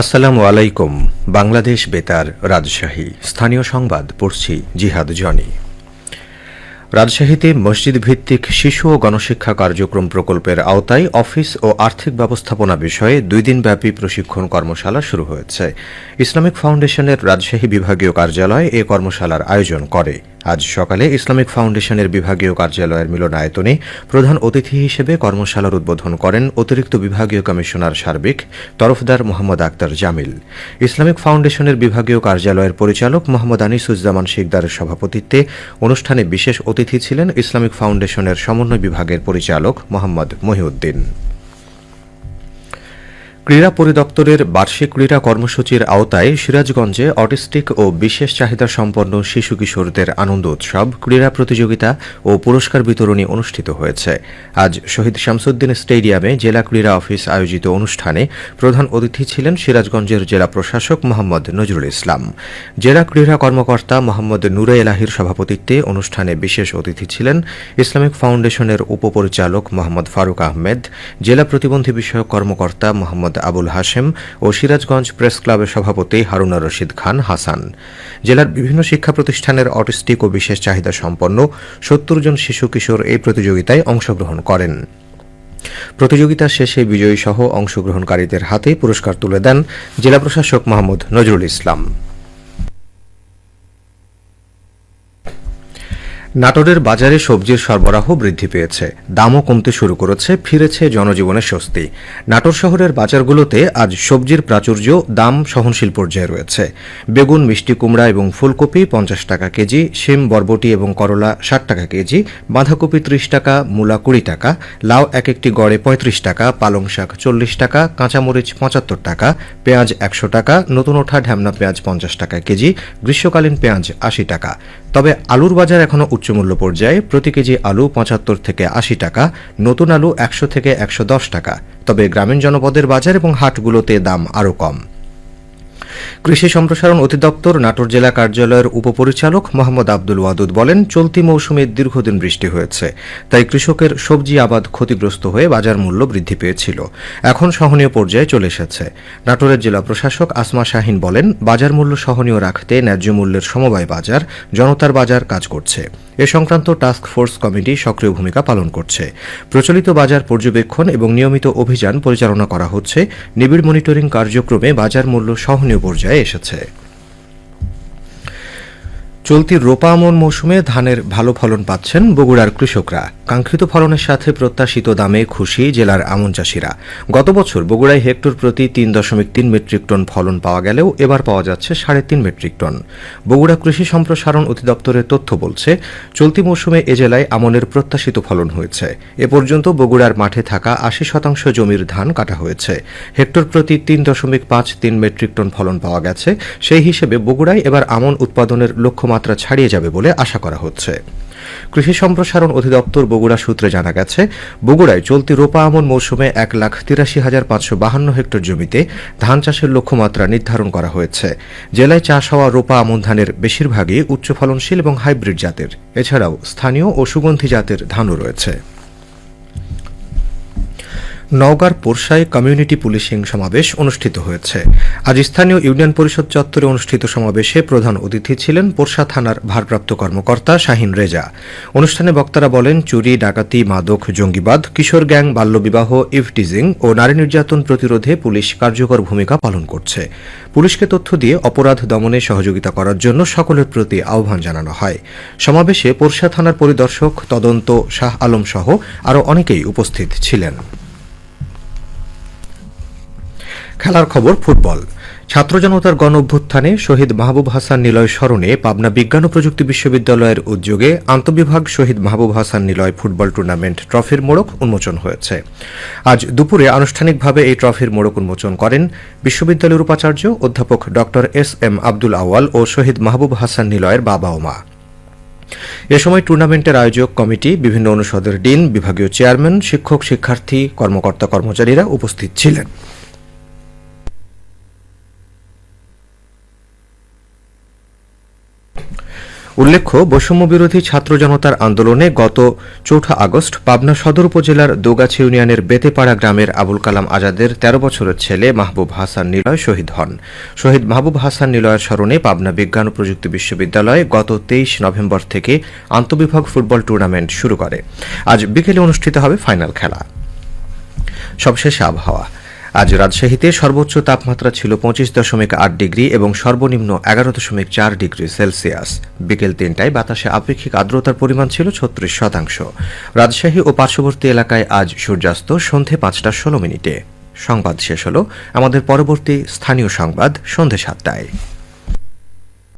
আসসালামু আলাইকুম, বাংলাদেশ বেতার রাজশাহী। স্থানীয় সংবাদ, পড়ছি জিহাদ জনি। রাজশাহীতে মসজিদ ভিত্তিক শিশু ও গণশিক্ষা কার্যক্রম প্রকল্পের আওতায় অফিস ও আর্থিক ব্যবস্থাপনা বিষয়ে দুই দিনব্যাপী প্রশিক্ষণ কর্মশালা শুরু হয়েছে। ইসলামিক ফাউন্ডেশনের রাজশাহী বিভাগীয় কার্যালয় এ কর্মশালার আয়োজন করে। আজ সকালে ইসলামিক ফাউন্ডেশনের বিভাগীয় কার্যালয়ের মিলনায়তনে প্রধান অতিথি হিসেবে কর্মশালার উদ্বোধন করেন অতিরিক্ত বিভাগীয় কমিশনার সার্বিক তরফদার মোহাম্মদ আক্তার জামিল। ইসলামিক ফাউন্ডেশনের বিভাগীয় কার্যালয়ের পরিচালক মোহাম্মদ আনিসুজ্জামান শিকদারের সভাপতিত্বে অনুষ্ঠানে বিশেষ অতিথি ছিলেন ইসলামিক ফাউন্ডেশনের সমন্বয় বিভাগের পরিচালক মোহাম্মদ মহিউদ্দিন। ক্রীড়া পরিদপ্তরের বার্ষিক ক্রীড়া কর্মসূচির আওতায় সিরাজগঞ্জে অটিস্টিক ও বিশেষ চাহিদা সম্পন্ন শিশু কিশোরদের আনন্দ উৎসব, ক্রীড়া প্রতিযোগিতা ও পুরস্কার বিতরণী অনুষ্ঠিত হয়েছে। আজ শহীদ শামসুদ্দিন স্টেডিয়ামে জেলা ক্রীড়া অফিস আয়োজিত অনুষ্ঠানে প্রধান অতিথি ছিলেন সিরাজগঞ্জের জেলা প্রশাসক মোহাম্মদ নজরুল ইসলাম। জেলা ক্রীড়া কর্মকর্তা মোহাম্মদ নুরে এলাহির সভাপতিত্বে অনুষ্ঠানে বিশেষ অতিথি ছিলেন ইসলামিক ফাউন্ডেশনের উপপরিচালক মোহাম্মদ ফারুক আহমেদ, জেলা প্রতিবন্ধী বিষয়ক কর্মকর্তা মোহাম্মদ আবুল হাশেম ও সিরাজগঞ্জ প্রেস ক্লাবের সভাপতি হারুনা রশিদ খান হাসান। জেলার বিভিন্ন শিক্ষা প্রতিষ্ঠানের অটিস্টিক ও বিশেষ চাহিদা সম্পন্ন সত্তর জন শিশু কিশোর এই প্রতিযোগিতায় অংশগ্রহণ করেন। প্রতিযোগিতা শেষে বিজয়ী সহ অংশগ্রহণকারীদের হাতে পুরস্কার তুলে দেন জেলা প্রশাসক মোহাম্মদ নজরুল ইসলাম। নাটোরের বাজারে সবজির সরবরাহ বৃদ্ধি পেয়েছে। দামও কমতে শুরু করেছে, ফিরেছে জনজীবনের স্বস্তি। নাটোর শহরের বাজারগুলোতে আজ সবজির প্রাচুর্য, দাম সহনশীল পর্যায়ে রয়েছে। বেগুন, মিষ্টি কুমড়া এবং ফুলকপি পঞ্চাশ টাকা কেজি, শিম, বরবটি এবং করলা ষাট টাকা কেজি, বাঁধাকপি ত্রিশ টাকা, মূলা কুড়ি টাকা, লাউ এক একটি গড়ে পঁয়ত্রিশ টাকা, পালং শাক চল্লিশ টাকা, কাঁচামরিচ পঁচাত্তর টাকা, পেঁয়াজ একশো টাকা, নতুন ওঠা ঢ্যামনা পেঁয়াজ পঞ্চাশ টাকা কেজি, গ্রীষ্মকালীন পেঁয়াজ আশি টাকা। তবে আলুর বাজার এখনও উচ্চমূল্য পর্যায়ে প্রতি কেজি আলু পঁচাত্তর থেকে আশি টাকা, নতুন আলু একশো থেকে একশো দশ টাকা। তবে গ্রামীণ জনপদের বাজার এবং হাটগুলোতে দাম আরও কম। কৃষি সম্প্রসারণ অধিদপ্তর নাটোর জেলা কার্যালয়ের উপপরিচালক মোহাম্মদ আব্দুল ওয়াদুদ বলেন, চলতি মৌসুমে দীর্ঘদিন বৃষ্টি হয়েছে, তাই কৃষকের সবজি আবাদ ক্ষতিগ্রস্ত হয়ে বাজার মূল্য বৃদ্ধি পেয়েছিল। এখন সহনীয় পর্যায়ে চলে এসেছে। নাটোরের জেলা প্রশাসক আসমা শাহিন বলেন, বাজার মূল্য সহনীয় রাখতে ন্যায্য মূল্যের সমবায় বাজার, জনতার বাজার কাজ করছে। এ সংক্রান্ত টাস্ক ফোর্স কমিটি সক্রিয় ভূমিকা পালন করছে। প্রচলিত বাজার পর্যবেক্ষণ এবং নিয়মিত অভিযান পরিচালনা করা হচ্ছে। নিবিড় মনিটরিং কার্যক্রমে বাজার মূল্য সহনীয় পর্যায়ে এসেছে। চলতি রোপা আমন মৌসুমে ধানের ভালো ফলন পাচ্ছেন বগুড়ার কৃষকরা। কাঙ্ক্ষিত ফলনের সাথে প্রত্যাশিত দামে খুশি জেলার আমন চাষিরা। গত বছর বগুড়ায় হেক্টর প্রতি তিন দশমিক তিন মেট্রিক টন ফলন পাওয়া গেলেও এবার পাওয়া যাচ্ছে সাড়ে তিন মেট্রিক টন। বগুড়া কৃষি সম্প্রসারণ অধিদপ্তরের তথ্য বলছে, চলতি মৌসুমে এ জেলায় আমনের প্রত্যাশিত ফলন হয়েছে। এ পর্যন্ত বগুড়ার মাঠে থাকা আশি শতাংশ জমির ধান কাটা হয়েছে। হেক্টর প্রতি তিন দশমিক পাঁচ তিন মেট্রিক টন ফলন পাওয়া গেছে। সেই হিসেবে বগুড়ায় এবার আমন উৎপাদনের লক্ষ্যমাত্রা ছাড়িয়ে যাবে বলে আশা করা হচ্ছে। কৃষি সম্প্রসারণ অধিদপ্তর বগুড়া সূত্রে জানা গেছে, বগুড়ায় চলতি রোপা আমন মৌসুমে এক লাখ তিরাশি হাজার পাঁচশো বাহান্ন হেক্টর জমিতে ধান চাষের লক্ষ্যমাত্রা নির্ধারণ করা হয়েছে। জেলায় চাষ হওয়া রোপা আমন ধানের বেশিরভাগই উচ্চ ফলনশীল এবং হাইব্রিড জাতের। এছাড়াও স্থানীয় ও সুগন্ধি জাতের ধানও রয়েছে। নওগাঁর পোরশায় কমিউনিটি পুলিশিং সমাবেশ অনুষ্ঠিত হয়েছে। আজ স্থানীয় ইউনিয়ন পরিষদ চত্বরে অনুষ্ঠিত সমাবেশে প্রধান অতিথি ছিলেন পোরশা থানার ভারপ্রাপ্ত কর্মকর্তা শাহিন রেজা। অনুষ্ঠানে বক্তারা বলেন, চুরি, ডাকাতি, মাদক, জঙ্গিবাদ, কিশোর গ্যাং, বাল্যবিবাহ ইভটিজিং ও নারী নির্যাতন প্রতিরোধে পুলিশ কার্যকর ভূমিকা পালন করছে। পুলিশকে তথ্য দিয়ে অপরাধ দমনে সহযোগিতা করার জন্য সকলের প্রতি আহ্বান জানানো হয়। সমাবেশে পোরশা থানার পরিদর্শক তদন্ত শাহ আলম সহ আরও অনেকেই উপস্থিত ছিলেন। খেলার খবর ফুটবল। ছাত্র জনতার গণ অভ্যুত্থানে শহীদ মাহবুব হাসান নিলয় স্মরণে পাবনা বিজ্ঞান ও প্রযুক্তি বিশ্ববিদ্যালয়ের উদ্যোগে আন্তবিভাগ শহীদ মাহবুব হাসান নিলয় ফুটবল টুর্নামেন্ট ট্রফির মোড়ক উন্মোচন হয়েছে। আজ দুপুরে আনুষ্ঠানিকভাবে এই ট্রফির মোড়ক উন্মোচন করেন বিশ্ববিদ্যালয়ের উপাচার্য অধ্যাপক ড এস এম আব্দুল আওয়াল ও শহীদ মাহবুব হাসান নিলয়ের বাবা ও মা। এ সময় টুর্নামেন্টের আয়োজক কমিটি, বিভিন্ন অনুষদের ডিন, বিভাগীয় চেয়ারম্যান, শিক্ষক, শিক্ষার্থী, কর্মকর্তা, কর্মচারীরা উপস্থিত ছিলেন। উল্লেখ্য বৈষম্য বিরোধী ছাত্র জনতার আন্দোলনে গত চৌঠা আগস্ট পাবনা সদর উপজেলার দোগাছি ইউনিয়নের বেতেপাড়া গ্রামের আবুল কালাম আজাদের তেরো বছরের ছেলে মাহবুব হাসান নিলয় শহীদ হন। শহীদ মাহবুব হাসান নিলয়ের স্মরণে পাবনা বিজ্ঞান ও প্রযুক্তি বিশ্ববিদ্যালয় গত তেইশ নভেম্বর থেকে আন্তঃবিভাগ ফুটবল টুর্নামেন্ট শুরু করে। আজ বিকেলে অনুষ্ঠিত হবে ফাইনাল খেলা। সবশেষে আবহাওয়া। আজ রাজশাহীতে সর্বোচ্চ তাপমাত্রা ছিল পঁচিশ দশমিক আট ডিগ্রি এবং সর্বনিম্ন এগারো দশমিক চার ডিগ্রি সেলসিয়াস। বিকেল তিনটায় বাতাসে আপেক্ষিক আর্দ্রতার পরিমাণ ছিল ছত্রিশ শতাংশ। রাজশাহী ও পার্শ্ববর্তী এলাকায় আজ সূর্যাস্ত সন্ধে পাঁচটা ষোলো মিনিটে। সংবাদ শেষ হল আমাদের পরবর্তী স্থানীয় সংবাদ সন্ধে সাতটায়।